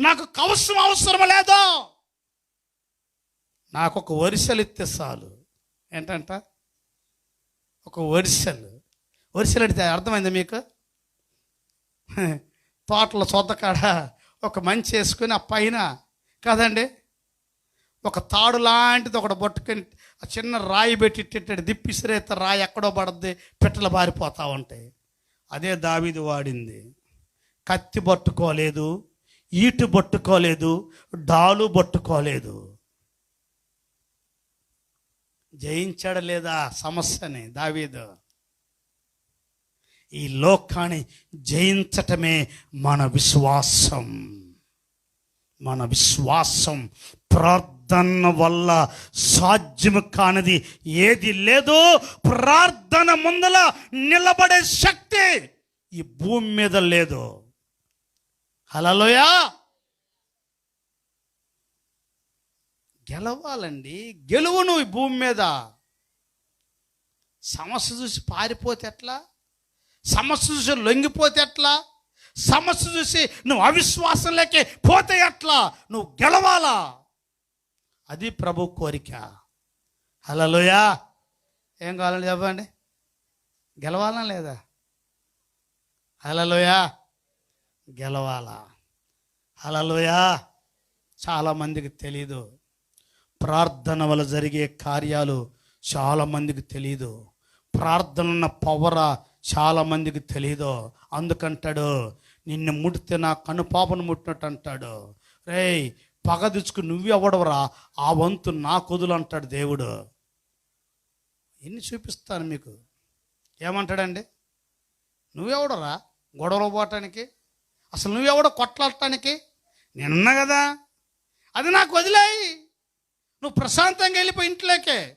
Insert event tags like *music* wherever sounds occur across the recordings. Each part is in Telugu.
నాకు కవసం అవసరం లేదు? నాకు ఒక వరిసెలు ఇస్తే చాలు. ఏంటంట? ఒక వరిసెలు. వరిసెలు అంటే అర్థమైందా మీకు? తోటలో సొద్దకాడ ఒక మంచి వేసుకుని ఆ పైన కదండి ఒక తాడు లాంటిది ఒకటి పట్టుకొని ఆ చిన్న రాయి పెట్టి ఇట్టేటాడు దిప్పిసిరేత రాయి ఎక్కడో పడద్ది పిట్టలు బారిపోతా ఉంటాయి. అదే దావీదు వాడింది. కత్తి పట్టుకోలేదు ఈటు పట్టుకోలేదు డాలు పట్టుకోలేదు. జయించాడు లేదా సమస్యని దావీదు. ఈ లోకాన్ని జయించటమే మన విశ్వాసం. మన విశ్వాసం ప్రార్థన వల్ల సాధ్యము కానిది ఏది లేదు ప్రార్థన ముందల నిలబడే శక్తి ఈ భూమి మీద లేదు. హలలోయా గెలవాలండి. గెలువు నువ్వు భూమి మీద. సమస్య చూసి పారిపోతే ఎట్లా? సమస్య చూసి లొంగిపోతే ఎట్లా? సమస్య చూసి నువ్వు అవిశ్వాసం లేకే పోతే ఎట్లా? నువ్వు గెలవాలా? అది ప్రభు కోరిక. హలోయా ఏం కావాలని చెప్పండి? గెలవాలా లేదా? హలోయా గెలవాలా? అలలోయా చాలామందికి తెలీదు. ప్రార్థన వల్ల జరిగే కార్యాలు చాలామందికి తెలీదు. ప్రార్థన ఉన్న పవర చాలామందికి తెలీదు. అందుకంటాడు నిన్ను ముడితే నా కనుపాపను ముట్టినట్టు అంటాడు. రేయ్ పగ తెచ్చుకు నువ్వెవడవరా? ఆ వంతు నా కొదులు అంటాడు దేవుడు. ఎన్ని చూపిస్తాను మీకు? ఏమంటాడండి? నువ్వెవడరా గొడవలు పోవటానికి? అసలు నువ్వెవడో కొట్లాడటానికి? నేనున్నా కదా. అది నాకు వదిలేయి. నువ్వు ప్రశాంతంగా వెళ్ళిపోయి ఇంట్లోకే.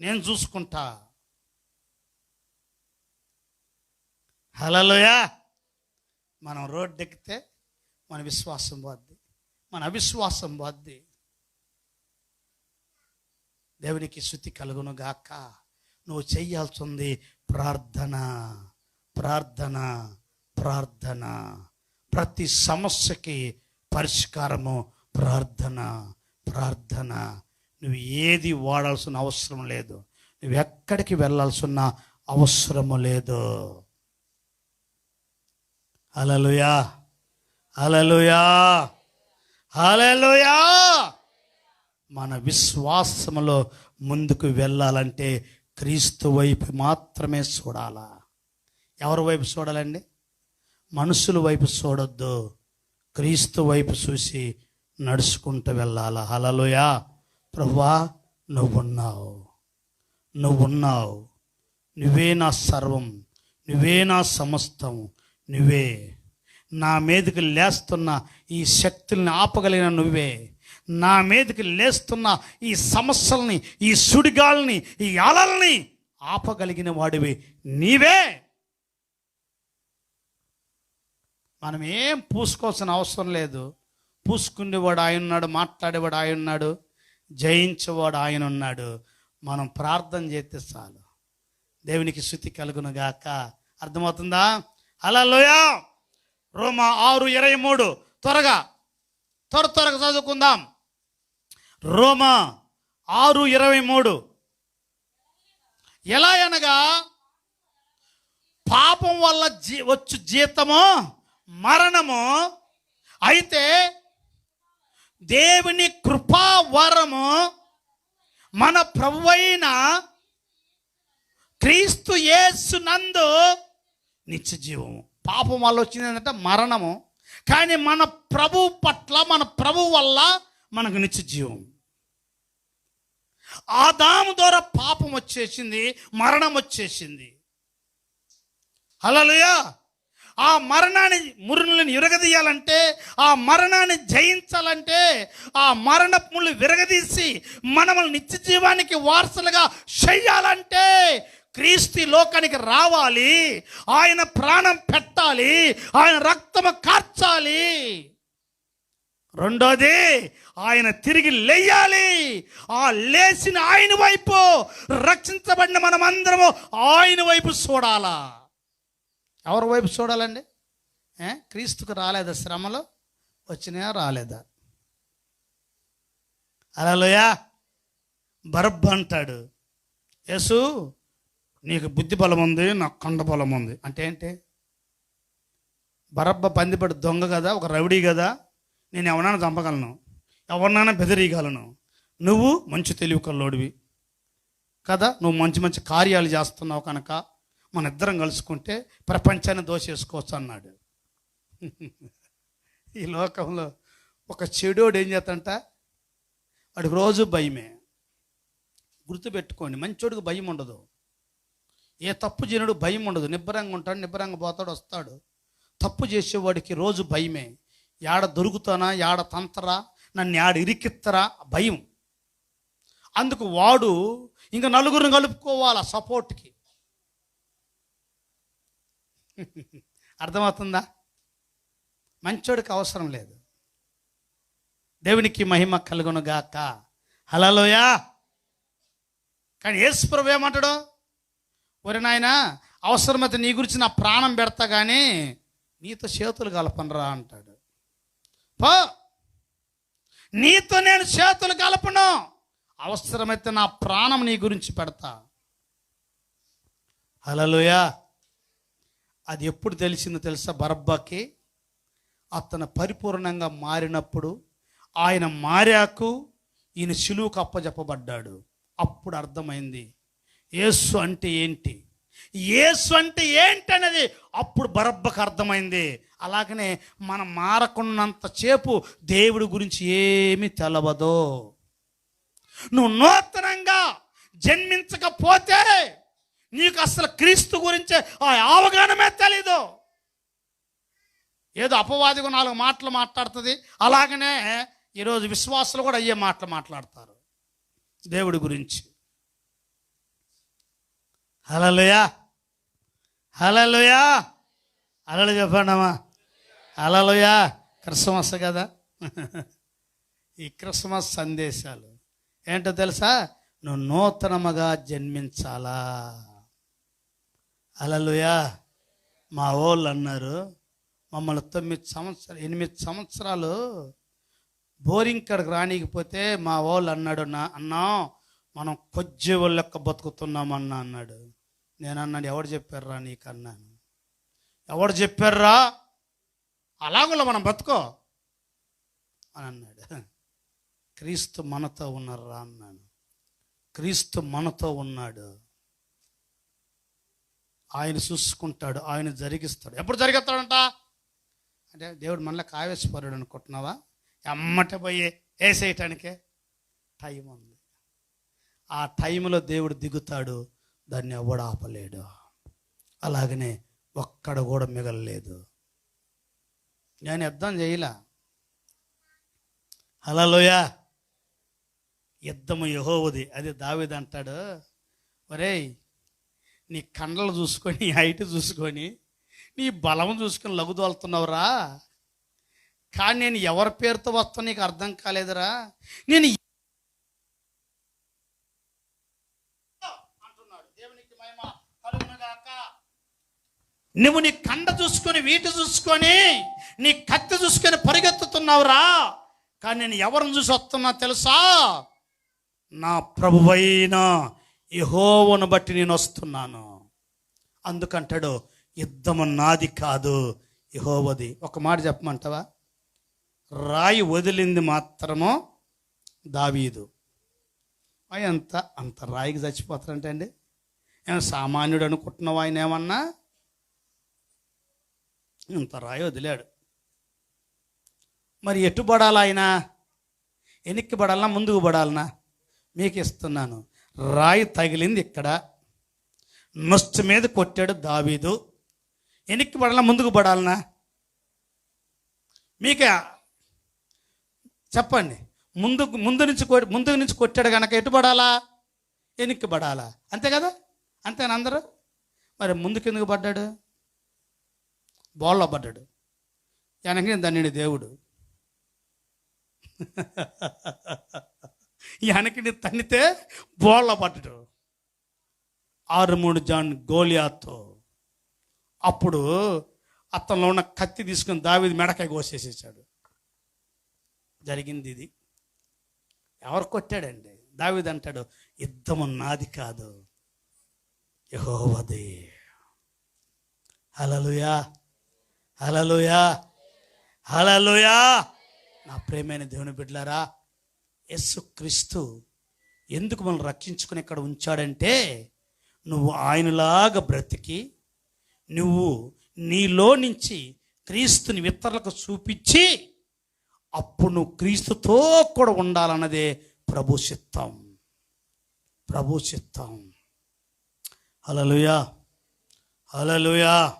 నేను చూసుకుంటా. హలలోయా మనం రోడ్డు ఎక్కితే మన విశ్వాసం పోద్ది. మన అవిశ్వాసం పోద్ది. దేవునికి శృతి కలుగును గాక. నువ్వు చెయ్యాల్సింది ప్రార్థన. ప్రార్థన. ప్రార్థన. ప్రతి సమస్యకి పరిష్కారము ప్రార్థన ప్రార్థన. నువ్వు ఏది వాడాల్సిన అవసరం లేదు. నువ్వు ఎక్కడికి వెళ్ళాల్సిన అవసరము లేదు. అలలుయా అలలుయా అలలుయా మన విశ్వాసములో ముందుకు వెళ్ళాలంటే క్రీస్తు వైపు మాత్రమే చూడాలా? ఎవరి వైపు చూడాలండి? మనుషుల వైపు చూడొద్దు. క్రీస్తు వైపు చూసి నడుచుకుంటూ వెళ్ళాల? హలలోయా ప్రభువా నువ్వున్నావు. నువ్వున్నావు. నువ్వే నా సర్వం. నువ్వే నా సమస్తం. నువ్వే. నా మీదకి లేస్తున్న ఈ శక్తుల్ని ఆపగలిగిన నువ్వే. నా మీదకి లేస్తున్న ఈ సమస్యల్ని ఈ సుడిగాల్ని ఈ అలల్ని ఆపగలిగిన వాడివి నీవే. మనం ఏం పూసుకోవాల్సిన అవసరం లేదు. పూసుకునేవాడు ఆయన ఉన్నాడు మాట్లాడేవాడు ఆయన ఉన్నాడు జయించేవాడు ఆయన ఉన్నాడు మనం ప్రార్థన చేస్తే చాలు. దేవునికి శృతి కలుగును గాక అర్థమవుతుందా? అలా లోయ రోమా ఆరు ఇరవై మూడు. త్వరగా త్వర త్వరగా చదువుకుందాం. రోమా ఆరు ఇరవై మూడు. ఎలా అనగా పాపం వల్ల జీ వచ్చు జీతమో మరణము అయితే దేవుని కృపావరము మన ప్రభువైన క్రీస్తు యేసు నందు నిత్య జీవము. పాపం వల్ల వచ్చింది ఏంటంటే మరణము. కానీ మన ప్రభు పట్ల మన ప్రభు వల్ల మనకు నిత్య జీవం ఆదాము ద్వారా పాపం వచ్చేసింది మరణం వచ్చేసింది. హలోయా ఆ మరణాన్ని మురులను విరగదీయాలంటే ఆ మరణాన్ని జయించాలంటే ఆ మరణములు విరగదీసి మనము నిత్య జీవానికి వారసులుగా చెయ్యాలంటే క్రీస్తు లోకానికి రావాలి ఆయన ప్రాణం పెట్టాలి ఆయన రక్తము కార్చాలి. రెండోది ఆయన తిరిగి లేయాలి. ఆ లేచిన ఆయన వైపు రక్షించబడిన మనమందరము ఆయన వైపు చూడాలా. ఎవరి వైపు చూడాలండి? క్రీస్తుకు రాలేదా శ్రమలో? వచ్చినాయా రాలేదా? అలలోయా బరబ్బ అంటాడు. యేసు నీకు బుద్ధి బలం ఉంది నాకు కొండ బలం ఉంది. అంటే ఏంటి? బరబ్బ పందిపడి దొంగ కదా ఒక రౌడీ కదా నేను ఎవరైనా చంపగలను ఎవరినైనా బెదిరీయగలను నువ్వు మంచి తెలివి కల్లోడివి కదా నువ్వు మంచి మంచి కార్యాలు చేస్తున్నావు కనుక మన ఇద్దరం కలుసుకుంటే ప్రపంచాన్ని దోషేసుకోవచ్చు అన్నాడు. *laughs* ఈ లోకంలో ఒక చెడోడు ఏం చేస్తంట వాడికి రోజు భయమే. గుర్తుపెట్టుకోండి మంచోడికి భయం ఉండదు. ఏ తప్పు చేయనుడు భయం ఉండదు. నిబ్బరంగా ఉంటాడు నిబ్బరంగా పోతాడు వస్తాడు. తప్పు చేసేవాడికి రోజు భయమే. యాడ దొరుకుతానా యాడ తంతరా నన్ను యాడ ఇరికిత్తరా? భయం. అందుకు వాడు ఇంకా నలుగురిని కలుపుకోవాలి సపోర్ట్కి అర్థమవుతుందా? మంచోడికి అవసరం లేదు. దేవునికి మహిమ కలుగును గాక హలలోయా కానీ యేసుప్రభు ఏమంటాడు? ఒరి నాయన అవసరమైతే నీ గురించి నా ప్రాణం పెడతా కానీ నీతో చేతులు కలపనరా అంటాడు. పో! నీతో నేను చేతులు కలపను. అవసరమైతే నా ప్రాణం నీ గురించి పెడతా. హలలోయా అది ఎప్పుడు తెలిసిందో తెలుసా? బరబ్బకి అతను పరిపూర్ణంగా మారినప్పుడు ఆయన మారాకు ఈయన సులువుకు అప్పజెప్పబడ్డాడు. అప్పుడు అర్థమైంది యేసు అంటే ఏంటి? యేసు అంటే ఏంటి అనేది అప్పుడు బరబ్బకు అర్థమైంది. అలాగనే మనం మారకున్నంత చేపు దేవుడి గురించి ఏమీ తెలవదు. నువ్వు నూతనంగా జన్మించకపోతే నీకు అసలు క్రీస్తు గురించే ఆ అవగాహనమే తెలీదు. ఏదో అపవాదిగా నాలుగు మాటలు మాట్లాడుతుంది. అలాగనే ఈరోజు విశ్వాసులు కూడా అయ్యే మాటలు మాట్లాడతారు. దేవుడి గురించి. హలలుయా హలలుయా అలలు చెప్పండమ్మా అలలుయా క్రిస్మస్ కదా. ఈ క్రిస్మస్ సందేశాలు. ఏంటో తెలుసా? నువ్వు నూతనముగా జన్మించాలా? అలలుయా. మా వాళ్ళు అన్నారు మమ్మల్ని తొమ్మిది సంవత్సరాలు ఎనిమిది సంవత్సరాలు బోరింగ్ కాడికి రానికపోతే మా వాళ్ళు అన్నాడు నా అన్నా మనం కొద్ది వాళ్ళ లెక్క బతుకుతున్నామన్నా అన్నాడు. నేను అన్నాడు ఎవడు చెప్పారా నీకు? అన్నాను. ఎవడు చెప్పారా అలాగులో మనం బతుకో అని అన్నాడు. క్రీస్తు మనతో ఉన్నారా? అన్నాను. క్రీస్తు మనతో ఉన్నాడు. ఆయన చూసుకుంటాడు ఆయన జరిగిస్తాడు. ఎప్పుడు జరిగిస్తాడంట? అంటే దేవుడు మనలో కావేశపరుడు అనుకుంటున్నావా? ఎమ్మట పోయి వేసేయటానికే టైం ఉంది. ఆ టైంలో దేవుడు దిగుతాడు దాన్ని ఎవడు ఆపలేడు. అలాగనే ఒక్కడ కూడా మిగలలేదు. నేను యుద్ధం చేయలే. హలోయ యుద్ధము యహోవది. అది దావిది అంటాడు. ఒరేయ్ నీ కండలు చూసుకొని హైట్ చూసుకొని నీ బలం చూసుకొని లగుదోలుతున్నావురా కానీ నేను ఎవరి పేరుతో వస్తాను నీకు అర్థం కాలేదురా. నేను అంటున్నాడు. నువ్వు నీ కండ చూసుకొని వీటి చూసుకొని నీ కత్తి చూసుకొని పరిగెత్తుతున్నావురా. కానీ నేను ఎవరిని చూసి వస్తున్నా తెలుసా? నా ప్రభువైనా యహోవను బట్టి నేను వస్తున్నాను. అందుకంటాడు యుద్ధము నాది కాదు యహోవది. ఒక మాట చెప్పమంటావా? రాయి వదిలింది మాత్రము దావీదు. ఎంత అంత అంత రాయికి చచ్చిపోతారంటే అండి? ఏమన్నా సామాన్యుడు అనుకుంటున్నావు ఆయన ఏమన్నా? ఇంత రాయి వదిలాడు. మరి ఎటు పడాలా ఆయన? వెనక్కి పడాలనా? ముందుకు పడాలనా? మీకు ఇస్తున్నాను. రాయి తగిలింది ఇక్కడ. నొస్టు మీద కొట్టాడు దావీదు. వెనక్కి పడాలా? ముందుకు పడాలనా? మీకే చెప్పండి. ముందు ముందు నుంచి కొ- ముందు నుంచి కొట్టాడు కనుక ఎటు పడాలా? వెనక్కి పడాలా? అంతే కదా? అంతేనా అందరూ? మరి ముందుకు ఎందుకు పడ్డాడు? బోల్లో పడ్డాడు. వెనక దాన్ని దేవుడు. *laughs* వెనకని తన్నితే బోళ్ళ పట్టడు. ఆరు మూడు జాన్ గోలియాతో అప్పుడు అతనిలో ఉన్న కత్తి తీసుకుని దావిది మెడకాయ కోసేసేసాడు. జరిగింది ఇది. ఎవరు కొట్టాడండి? దావిది అంటాడు యుద్ధము నాది కాదు యహోవది హలలుయా హలలుయా హలలుయా నా ప్రేమైన దేవుని బిడ్డలారా యస్సు క్రీస్తు ఎందుకు మనం రక్షించుకుని ఇక్కడ ఉంచాడంటే నువ్వు ఆయనలాగా బ్రతికి నువ్వు నీలో నుంచి క్రీస్తుని ఇతరులకు చూపించి అప్పుడు నువ్వు క్రీస్తుతో కూడా ఉండాలన్నదే ప్రభు చిత్తం. ప్రభు చిత్తం. అలలుయా హలలుయా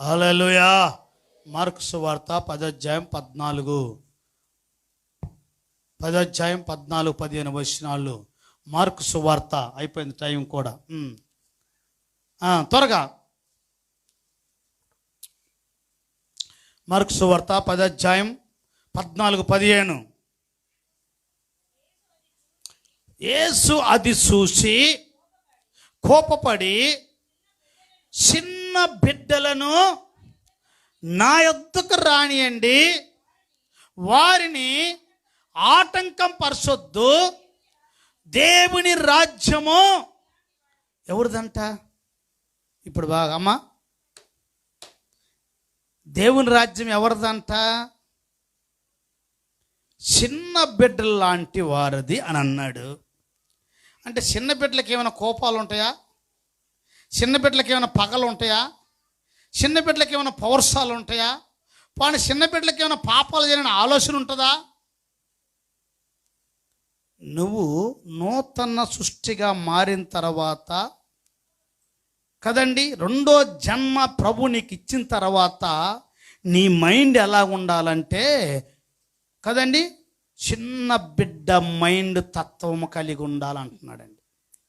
హలలుయా మార్క్స్ వార్త పదోధ్యాయం పద్నాలుగు. పదోధ్యాయం పద్నాలుగు పదిహేను వచనాలు. మార్కు సువార్త అయిపోయింది టైం కూడా. త్వరగా. మార్కు సువార్త పదోధ్యాయం పద్నాలుగు పదిహేను. యేసు అది చూసి కోపపడి చిన్న బిడ్డలను నా యొద్దకు రానియండి వారిని ఆటంకం పరచొద్దు. దేవుని రాజ్యము ఎవరిదంట? ఇప్పుడు బాగా అమ్మా. దేవుని రాజ్యం ఎవరిదంట? చిన్న బిడ్డల లాంటి వారిది అని అన్నాడు. అంటే చిన్న బిడ్డలకి ఏమైనా కోపాలు ఉంటాయా? చిన్న బిడ్డలకి ఏమైనా పగలు ఉంటాయా? చిన్న బిడ్డలకి ఏమైనా పౌరసాలు ఉంటాయా? పాని చిన్న బిడ్డలకి ఏమైనా పాపాలు చేయని ఆలోచన ఉంటుందా? నువ్వు నూతన సృష్టిగా మారిన తర్వాత కదండి రెండో జన్మ ప్రభు నీకు ఇచ్చిన తర్వాత నీ మైండ్ ఎలా ఉండాలంటే కదండి చిన్న బిడ్డ మైండ్ తత్వము కలిగి ఉండాలంటున్నాడండి.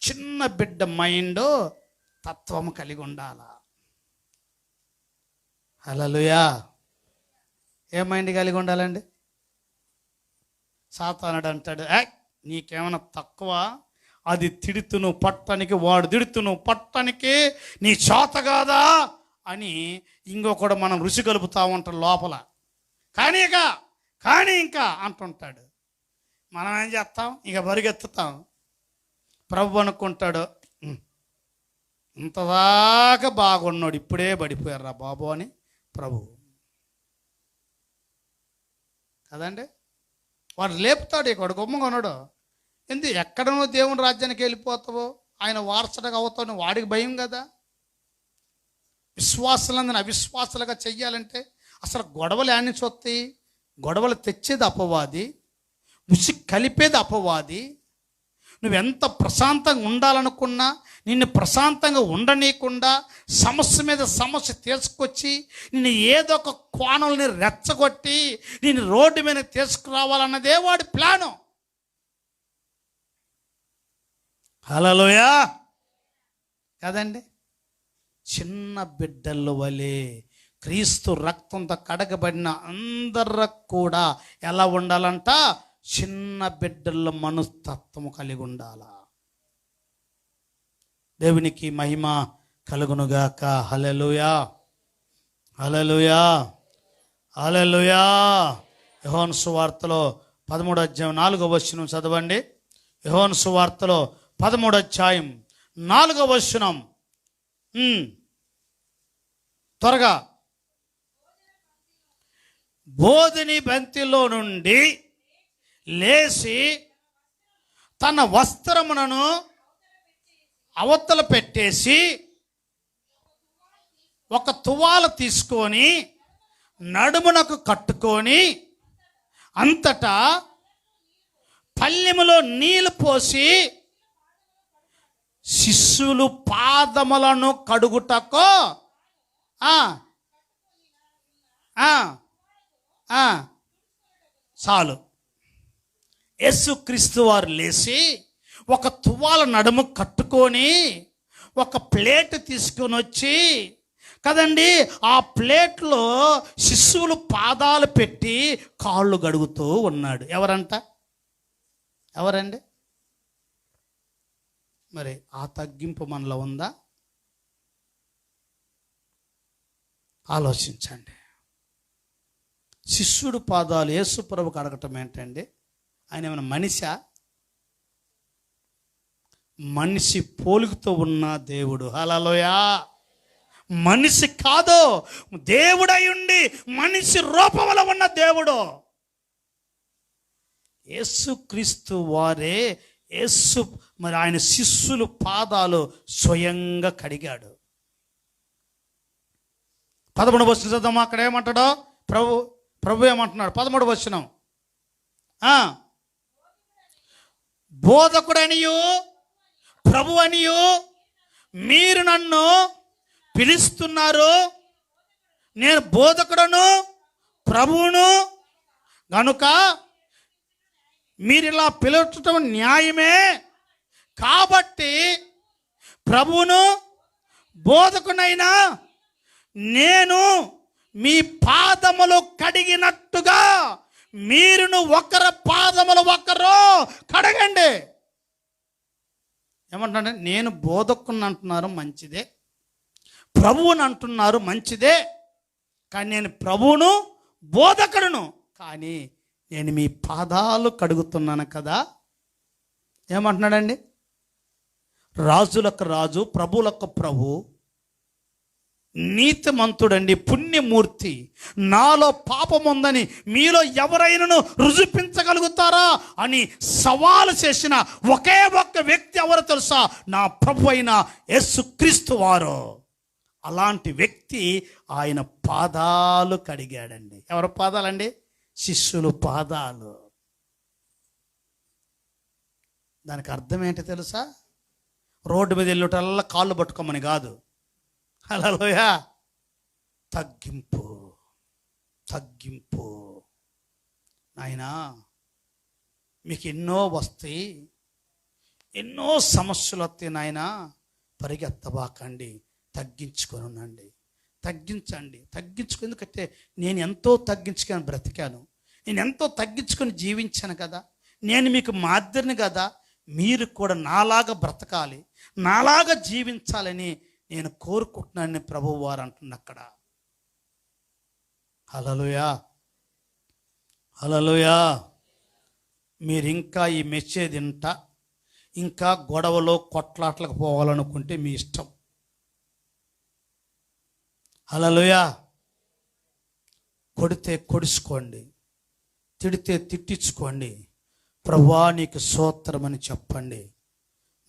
చిన్న బిడ్డ మైండ్ తత్వము కలిగి ఉండాలా? అలలుయా ఏ మైండ్ కలిగి ఉండాలండి? సాతానుడు అంటాడు యాక్ నీకేమైనా తక్కువ? అది తిడుతును పట్టనికి వాడు తిడుతును పట్టనికి నీ చేత కాదా అని ఇంకొకడు మనం రుచి కలుపుతా ఉంటాం లోపల. కానీ ఇక కానీ ఇంకా అంటుంటాడు. మనం ఏం చేస్తాం? ఇక బరిగెత్తుతాం. ప్రభు అనుకుంటాడు ఇంతదాకా బాగున్నాడు ఇప్పుడే పడిపోయారా బాబు అని ప్రభు. కదండి? వాడు లేపుతాడు ఇక్కడ గుమ్మగా ఉన్నాడు ఎందు ఎక్కడనో దేవుని రాజ్యానికి వెళ్ళిపోతావో? ఆయన వారసటగా అవుతావు వాడికి భయం కదా? విశ్వాసులందని అవిశ్వాసులుగా చెయ్యాలంటే అసలు గొడవలు యాడ్ వస్తాయి గొడవలు తెచ్చేది అపవాది ముసి కలిపేది అపవాది నువ్వెంత ప్రశాంతంగా ఉండాలనుకున్నా నిన్ను ప్రశాంతంగా ఉండనీయకుండా సమస్య మీద సమస్య తీసుకొచ్చి నిన్ను ఏదో ఒక కోణల్ని రెచ్చగొట్టి నిన్ను రోడ్డు మీద తీసుకురావాలన్నదే వాడి ప్లాను. హలోయా కదండి? చిన్న బిడ్డల వలె క్రీస్తు రక్తంతో కడగబడిన అందరూ కూడా ఎలా ఉండాలంట? చిన్న బిడ్డల మనస్తత్వము కలిగి ఉండాలా దేవునికి మహిమ కలుగునుగాక. హలలుయా హలలుయా హలలుయా యహోన్ సువార్తలో పదమూడు అధ్యాయం నాలుగో వచనం చదవండి. యహోన్ సువార్తలో పదమూడు అధ్యాయం నాలుగో వచనం. త్వరగా. బోధిని బంతిలో నుండి లేచి తన వస్త్రములను అవతల పెట్టేసి ఒక తువాల తీసుకొని నడుమునకు కట్టుకొని అంతటా పల్లెములో నీళ్ళు పోసి శిష్యులు పాదములను కడుగుటకు. చాలు. యేసుక్రీస్తు వారు లేచి ఒక తువాల నడుము కట్టుకొని ఒక ప్లేట్ తీసుకొని వచ్చి కదండి ఆ ప్లేట్లో శిశువులు పాదాలు పెట్టి కాళ్ళు గడుగుతూ ఉన్నాడు. ఎవరంట? ఎవరండి? మరి ఆ తగ్గింపు మనలో ఉందా? ఆలోచించండి. శిష్యుడు పాదాలు యేసుప్రభుకి అడగటం ఏంటండి? ఆయన ఏమైనా మనిషా? మనిషి పోలికతో ఉన్న దేవుడు. హలలోయా మనిషి కాదు దేవుడై ఉండి మనిషి రూపంలో ఉన్న దేవుడు. యేసుక్రీస్తు వారే యేసు మరి ఆయన శిష్యులు పాదాలు స్వయంగా కడిగాడు. పదమూడు వచ్చిన చదువు అక్కడ ఏమంటాడో? ప్రభు ప్రభు ఏమంటున్నాడు? పదమూడు వచ్చినాం బోధకుడనియు ప్రభు అనియు మీరు నన్ను పిలుస్తున్నారు నేను బోధకుడను ప్రభువును గనుక మీరు ఇలా పిలవటం న్యాయమే. కాబట్టి ప్రభువును బోధకునైనా నేను మీ పాదములు కడిగినట్టుగా మీరును ఒకరి పాదములు ఒకరు కడగండి. ఏమంటున్నాడు? నేను బోధకుని అంటున్నారు మంచిదే. ప్రభువుని అంటున్నారు మంచిదే. కానీ నేను ప్రభువును బోధకుడును. కానీ నేను మీ పాదాలు కడుగుతున్నాను కదా. ఏమంటున్నాడండి? రాజులకు రాజు ప్రభువులకు ప్రభు నీతిమంతుడండి పుణ్యమూర్తి. నాలో పాపం ఉందని మీలో ఎవరైనాను రుజుపించగలుగుతారా అని సవాలు చేసిన ఒకే ఒక్క వ్యక్తి ఎవరు తెలుసా? నా ప్రభు అయిన యేసుక్రీస్తు వారు. అలాంటి వ్యక్తి ఆయన పాదాలు కడిగాడండి. ఎవరి పాదాలండి? శిష్యులు పాదాలు. దానికి అర్థం ఏంటి తెలుసా? రోడ్డు మీద వెళ్ళటల్లా కాళ్ళు పట్టుకోమని కాదు. హలోయ తగ్గింపు తగ్గింపు. నాయనా మీకు ఎన్నో వస్తాయి ఎన్నో సమస్యలు వస్తాయి నాయనా. పరిగెత్తబాకండి తగ్గించుకొని ఉండండి తగ్గించండి తగ్గించుకుని ఎందుకంటే నేను ఎంతో తగ్గించుకొని బ్రతికాను. నేను ఎంతో తగ్గించుకొని జీవించాను కదా. నేను మీకు మాదిరిని కదా. మీరు కూడా నాలాగా బ్రతకాలి నాలాగా జీవించాలని నేను కోరుకుంటున్నానని ప్రభువు వారు అంటుంది అక్కడ. హలలుయా హలలుయా మీరు ఇంకా ఈ మెసేజ్ వింటా ఇంకా గొడవలో కొట్లాట్లకు పోవాలనుకుంటే మీ ఇష్టం. హలలుయా కొడితే కొడుచుకోండి తిడితే తిట్టించుకోండి ప్రభా నీకు సూత్రమని చెప్పండి.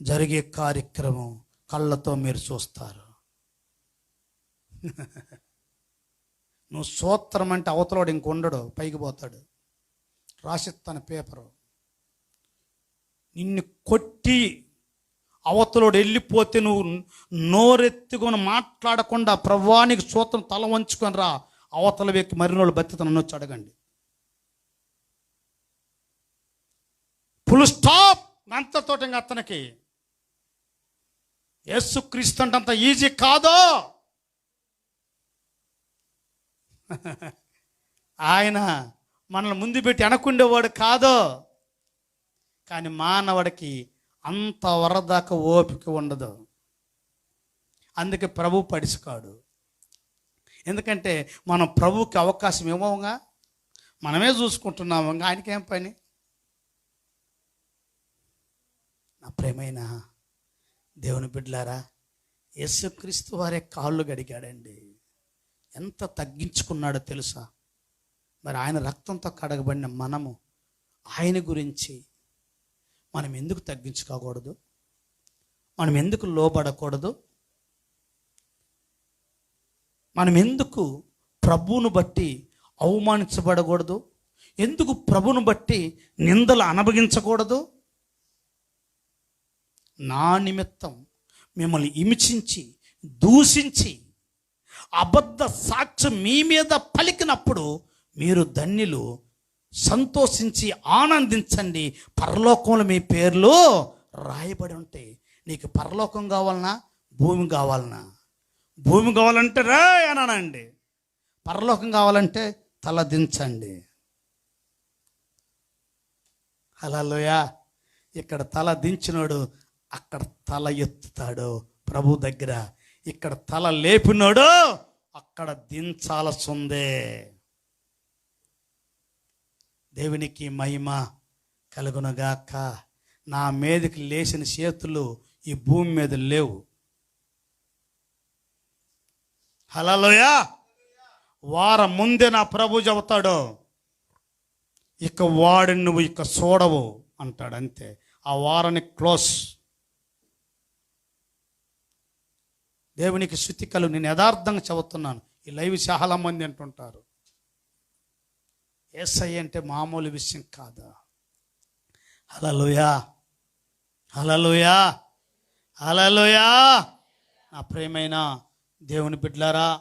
జరిగే కార్యక్రమం కళ్ళతో మీరు చూస్తారు. నువ్వు సూత్రం అంటే అవతలోడు ఇంకొండడు పైకి పోతాడు. రాసిస్తాను పేపరు. నిన్ను కొట్టి అవతలోడు వెళ్ళిపోతే నువ్వు నోరెత్తుకొని మాట్లాడకుండా ప్రవ్వానికి సూత్రం తల వంచుకొని రా. అవతల వ్యక్తి మరినోళ్ళు బతితను వచ్చి అడగండి. ఫుల్ స్టాప్ అంత తోటంగా అతనికి యేసుక్రీస్తు అంటే అంత ఈజీ కాదో? *laughs* ఆయన మనల్ని ముందు పెట్టి అనకుండేవాడు కాదో? కానీ మానవుడికి అంత వరదాకా ఓపిక ఉండదు. అందుకే ప్రభు పడిసికాడు ఎందుకంటే మనం ప్రభుకి అవకాశం ఇవ్వముగా? మనమే చూసుకుంటున్నాము ఇంకా ఆయనకేం పని? నా ప్రేమైనా దేవుని బిడ్డలారా యేసుక్రీస్తు వారే కాళ్ళు గడిగాడండి. ఎంత తగ్గించుకున్నాడో తెలుసా? మరి ఆయన రక్తంతో కడగబడిన మనము ఆయన గురించి మనం ఎందుకు తగ్గించుకోకూడదు? మనం ఎందుకు లోబడకూడదు? మనం ఎందుకు ప్రభువును బట్టి అవమానించబడకూడదు? ఎందుకు ప్రభును బట్టి నిందలు అనుభవించకూడదు? నా నిమిత్తం మిమ్మల్ని హింసించి దూషించి అబద్ధ సాక్ష్యం మీ మీద పలికినప్పుడు మీరు ధన్యులు. సంతోషించి ఆనందించండి. పరలోకంలో మీ పేర్లు రాయబడి ఉంటాయి నీకు పరలోకం కావాలనా? భూమి కావాలనా? భూమి కావాలంటే రా అనండి. పరలోకం కావాలంటే తల దించండి లోయ ఇక్కడ తల దించినోడు అక్కడ తల ఎత్తుతాడు ప్రభు దగ్గర. ఇక్కడ తల లేపినాడు అక్కడ దించాల్సిందే. దేవునికి మహిమ కలుగునగాక. నా మీదకి లేచిన చేతులు ఈ భూమి మీద లేవు. హలలోయా వారం ముందే నా ప్రభు చెబుతాడు ఇక వాడిని నువ్వు ఇక చూడవు అంటాడు అంతే. ఆ వారాన్ని క్లోజ్. దేవునికి శుతికలు నేను యథార్థంగా చెబుతున్నాను ఈ లైవ్ చాలా మంది అంటుంటారు. ఏసై అంటే మామూలు విషయం కాదా? హలలుయా హలలుయా హలలుయా నా ప్రేమైన దేవుని బిడ్లారా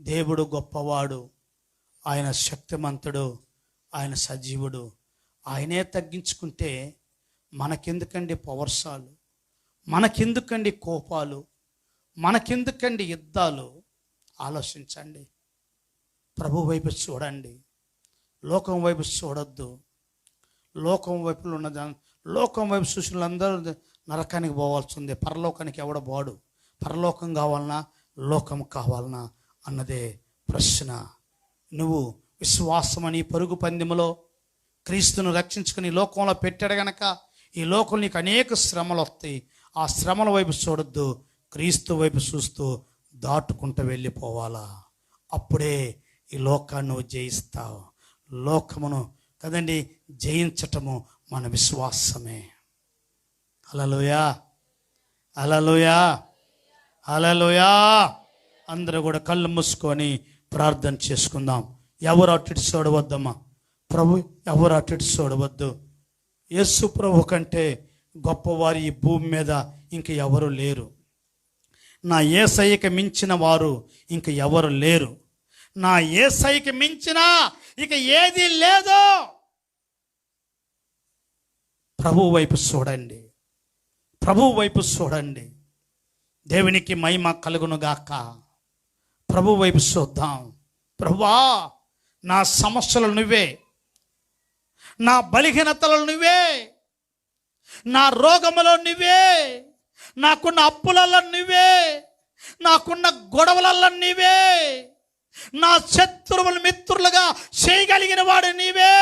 దేవుడు గొప్పవాడు. ఆయన శక్తిమంతుడు. ఆయన సజీవుడు. ఆయనే తగ్గించుకుంటే మనకెందుకండి పవర్సాలు మనకెందుకండి కోపాలు? మనకెందుకండి యుద్ధాలు? ఆలోచించండి. ప్రభు వైపు చూడండి. లోకం వైపు చూడొద్దు. లోకం వైపులో ఉన్న దాని లోకం వైపు చూసిన అందరూ నరకానికి పోవాల్సిందే పరలోకానికి ఎవడ బాడు పరలోకం కావాలన్నా లోకం కావాలన్నా అన్నదే ప్రశ్న. నువ్వు విశ్వాసమని పరుగు పందెములో క్రీస్తును రక్షించుకుని ఈ లోకంలో పెట్టాడు గనక ఈ లోకం నీకు అనేక శ్రమలు వస్తాయి. ఆ శ్రమల వైపు చూడొద్దు. క్రీస్తు వైపు చూస్తూ దాటుకుంటూ వెళ్ళిపోవాలా? అప్పుడే ఈ లోకాన్ని నువ్వు జయిస్తావు. లోకమును కదండి జయించటము మన విశ్వాసమే. అలలోయా అలలోయా అలలోయా అందరూ కూడా కళ్ళు మూసుకొని ప్రార్థన చేసుకుందాం. ఎవరు అటు చూడవద్దమ్మా? ప్రభు ఎవరు అటు చూడవద్దు. యేసు ప్రభు కంటే గొప్పవారు ఈ భూమి మీద ఇంక ఎవరు లేరు. నా ఏసైకి మించిన వారు ఇంక ఎవరు లేరు. నా ఏసైకి మించిన ఇక ఏది లేదు. ప్రభు వైపు చూడండి. ప్రభు వైపు చూడండి. దేవునికి మహిమ కలుగునుగాక. ప్రభు వైపు చూద్దాం. ప్రభువా నా సమస్యలు నువ్వే. నా బలహీనతలు నువ్వే. నా రోగములో నువ్వే. నాకున్న అప్పులల్లో నువ్వే నాకున్న గొడవలల్లో నీవే నా శత్రువులు మిత్రులుగా చేయగలిగిన వాడు నీవే.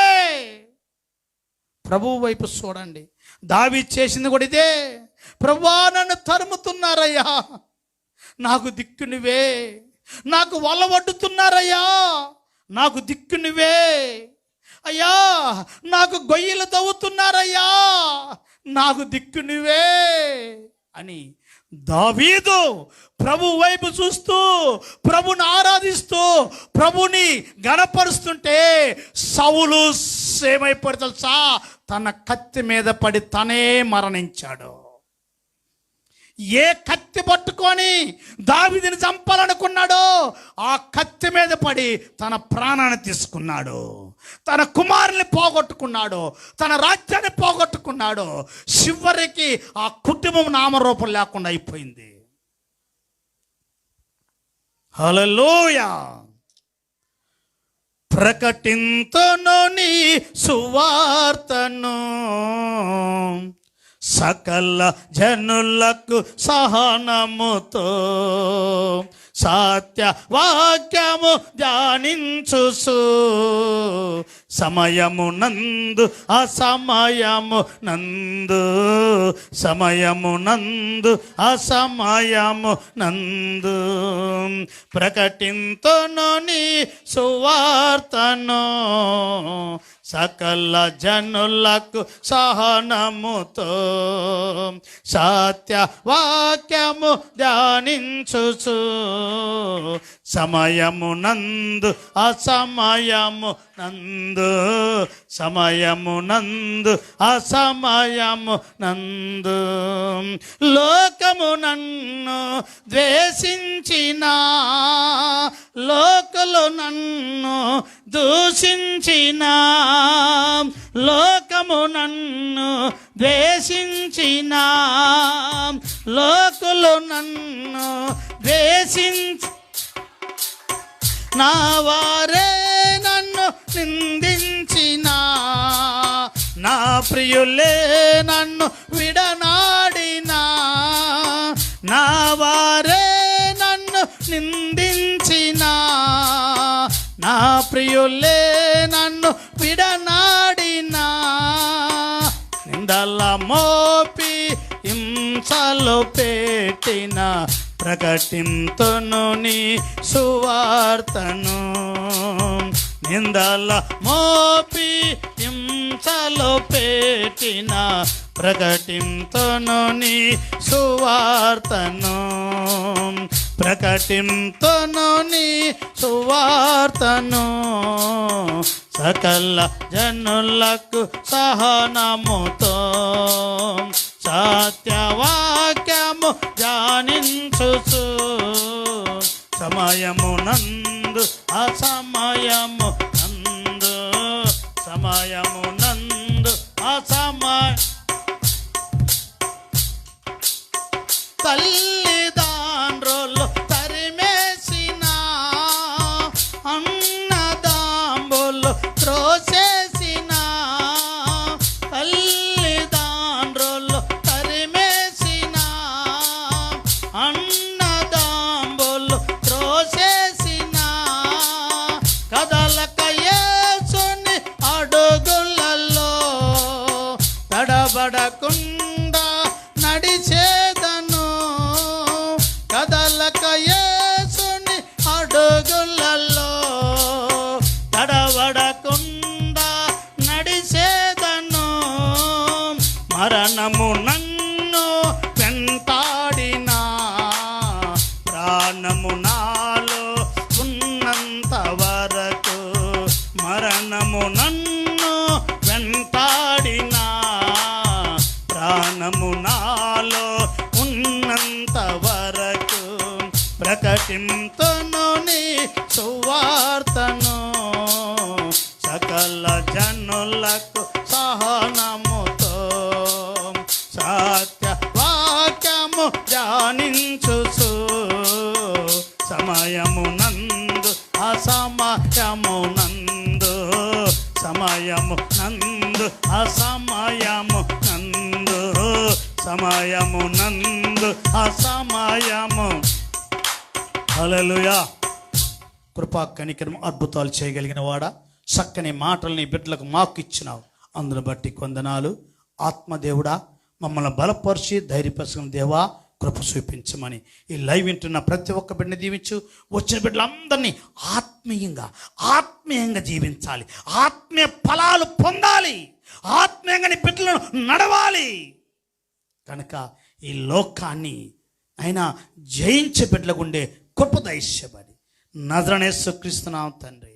ప్రభువు వైపు చూడండి. దావి చేసింది కూడా ఇదే. ప్రభువా నన్ను తరుముతున్నారయ్యా. నాకు దిక్కు నువ్వే నాకు వల్లవడ్డుతున్నారయ్యా నాకు దిక్కు నువ్వే అయ్యా నాకు గొయ్యలు తవ్వుతున్నారయ్యా. నాకు దిక్కు నువ్వే అని దావీదు ప్రభు వైపు చూస్తూ ప్రభుని ఆరాధిస్తూ ప్రభుని గణపరుస్తుంటే సవులు ఏమైపోయి తెలుసా? తన కత్తి మీద పడి తనే మరణించాడు. ఏ కత్తి పట్టుకొని దావిదిని చంపాలనుకున్నాడో ఆ కత్తి మీద పడి తన ప్రాణాన్ని తీసుకున్నాడు. తన కుమారుని పోగొట్టుకున్నాడు తన రాజ్యాన్ని పోగొట్టుకున్నాడు. చివరికి ఆ కుటుంబం నామరూపం లేకుండా అయిపోయింది. హల్లెలూయా. ప్రకటింతను నీ సువార్తను. సకల జనులకు సహనముతో సత్య వాక్యము ధ్యానించు సమయము నందు అసమయము నందు. సమయము నందు అసమయము నందు. ప్రకటింతను నీ సువార్తను. సకల జనులకు సహనముతో సత్య వాక్యము ధ్యానించుచు. సమయము నందు అసమయము నందు సమయము నందు అసమయము నందు. లోకము నన్ను ద్వేషించిన లోకలు నన్ను దూషించిన లోకము నన్ను ద్వేషించిన. లోకులు నన్ను ద్వేషించి నా వారే నన్ను నిందించిన. నా ప్రియులే నన్ను విడనాడిన. నా వారే నన్ను నిందించిన. నా ప్రియులే నిన్ను విడనాడినా. నిందల మోపి హింసలు పెట్టిన. ప్రకటింతును నీ సువార్తను. నిందల మోపి హింసలు పెట్టిన. ప్రకటింతును నీ సువార్తను. ప్రకటింతును నీ సువార్తను. సకల జనులకు సహనముతో సత్యవాక్యము జానించు సమయము నందు అసమయము నందు. సమయము నందు అసమయ తల్లిదా సమయము నందు సమయము నందు అసమయము నందు సమయము నందు అసమయము. అలలుయా కృపా కనికరం అద్భుతాలు చేయగలిగిన వాడా చక్కని మాటల్ని బిడ్డలకు మాకు ఇచ్చినావు అందును బట్టి కొందనాలు. ఆత్మదేవుడా మమ్మల్ని బలపరిచి ధైర్యపరచిన దేవా కృప చూపించమని ఈ లైవ్ వింటున్న ప్రతి ఒక్క బిడ్డని దీవించు. వచ్చిన బిడ్డలందరినీ ఆత్మీయంగా ఆత్మీయంగా జీవించాలి. ఆత్మీయ ఫలాలు పొందాలి. ఆత్మీయంగా నీ బిడ్డలను నడవాలి. కనుక ఈ లోకాన్ని అయినా జయించే బిడ్డలకు ఉండే కృప దైశ్యపడి నజరనేశ్వ క్రీస్తునాం తండ్రి.